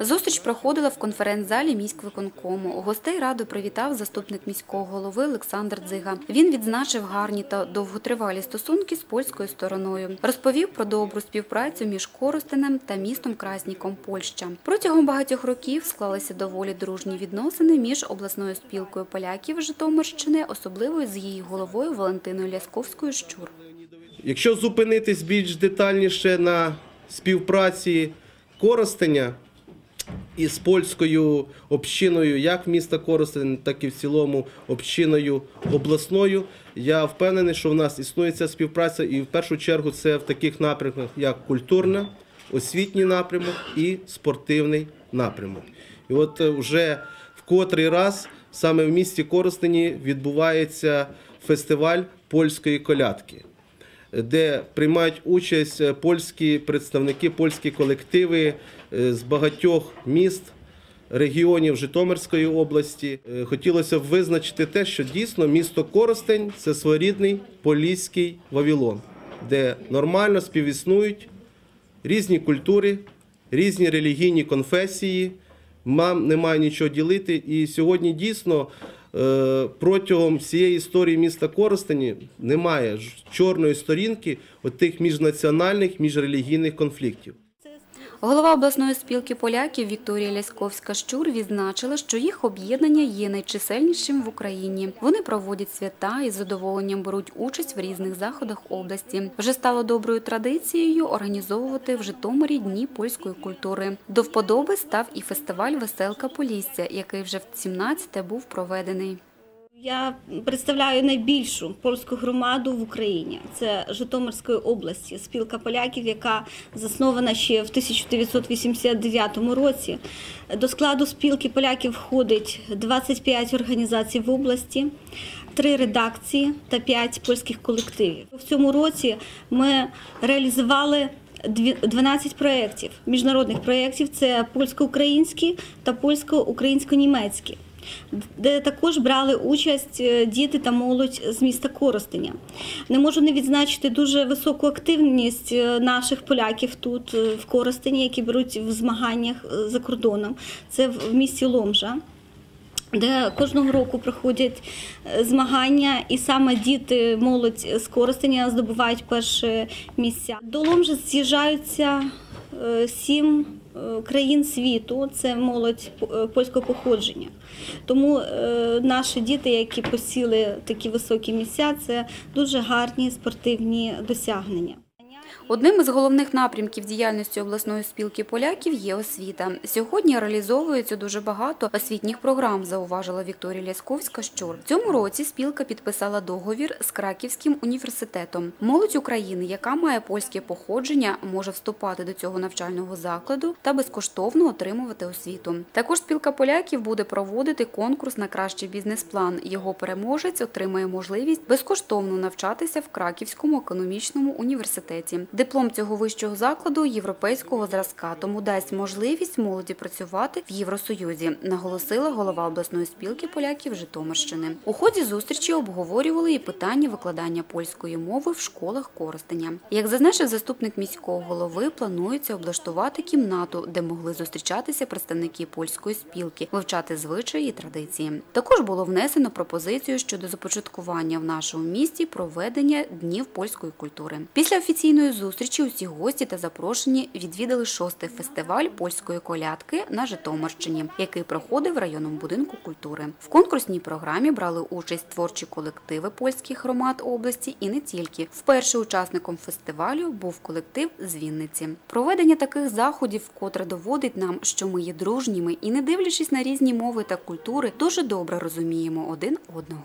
Зустріч проходила в конференц-залі міськвиконкому. Гостей раду привітав заступник міського голови Олександр Дзига. Він відзначив гарні та довготривалі стосунки з польською стороною. Розповів про добру співпрацю між Коростенем та містом Красніком Польща. Протягом багатьох років склалися доволі дружні відносини між обласною спілкою поляків Житомирщини, особливо з її головою Валентиною Лясковською Щур. Якщо зупинитись більш детальніше на співпраці Коростеня із польською общиною, як міста Коростень, так і в цілому общиною обласною, я впевнений, що в нас існує ця співпраця, і в першу чергу це в таких напрямках, як культурна, освітній напрямок і спортивний напрямок. І от е, вже в котрий раз саме в місті Коростені відбувається фестиваль польської колядки де приймають участь е, польські представники, польські колективи е, з багатьох міст. Регіонів Житомирської області Е, хотілося б визначити те, що дійсно місто Коростень це своєрідний поліський Вавилон, де нормально співіснують різні культури, різні релігійні конфесії. Нам немає нічого ділити. І сьогодні дійсно протягом всієї історії міста Коростені немає чорної сторінки от тих міжнаціональних, міжрелігійних конфліктів. Голова обласної спілки поляків Вікторія Лясковська Щур відзначила, що їх об'єднання є найчисельнішим в Україні. Вони проводять свята і з задоволенням беруть участь в різних заходах області. Вже стало доброю традицією організовувати в Житомирі дні польської культури. До вподоби став і фестиваль Веселка Полісся, який вже в 17-те був проведений. Я представляю найбільшу польську громаду в Україні. Це Житомирської області, спілка поляків, яка заснована ще в 1989 році. До складу спілки поляків входить 25 організацій в області, три редакції та 5 польських колективів. В цьому році ми реалізували дві- 12 проєктів, міжнародних проєктів. Це польсько-українські та польсько-українсько-німецькі де також брали участь е, діти та молодь з міста Коростеня. Не можу не відзначити дуже високу активність е, наших поляків тут е, в Коростені, які беруть в змаганнях за кордоном. Це в місті Ломжа. Де кожного року проходять змагання, і саме діти, молодь з Коростеня здобувають перші місця. До Ломжа з'їжджаються сім країн світу. Це молодь е, польського походження. Тому е, наші діти, які посіли такі високі місця, це дуже гарні спортивні досягнення. Одним із головних напрямків діяльності обласної спілки поляків є освіта. Сьогодні реалізовується дуже багато освітніх програм, зауважила Вікторія Лясковська. Щур цьому році спілка підписала договір з Краківським університетом. Молодь України, яка має польське походження, може вступати до цього навчального закладу та безкоштовно отримувати освіту. Також спілка поляків буде проводити конкурс на кращий бізнес-план. Його переможець отримає можливість безкоштовно навчатися в Краківському економічному університеті. Диплом цього вищого закладу європейського зразка, тому дасть можливість молоді працювати в Євросоюзі, наголосила голова обласної спілки поляків Житомирщини. У ході зустрічі обговорювали і питання викладання польської мови в школах Коростеня. Як зазначив заступник міського голови, планується облаштувати кімнату, де могли зустрічатися представники польської спілки, вивчати звичаї і традиції. Також було внесено пропозицію щодо започаткування в нашому місті проведення днів польської культури. Після офіційної зустрічі усі гості та запрошені відвідали шостий фестиваль польської колядки на Житомирщині, який проходив в районному будинку культури. В конкурсній програмі брали участь творчі колективи польських громад області і не тільки. Вперше учасником фестивалю був колектив з Вінниці. Проведення таких заходів вкотре доводить нам, що ми є дружніми і, не дивлячись на різні мови та культури, дуже добре розуміємо один одного.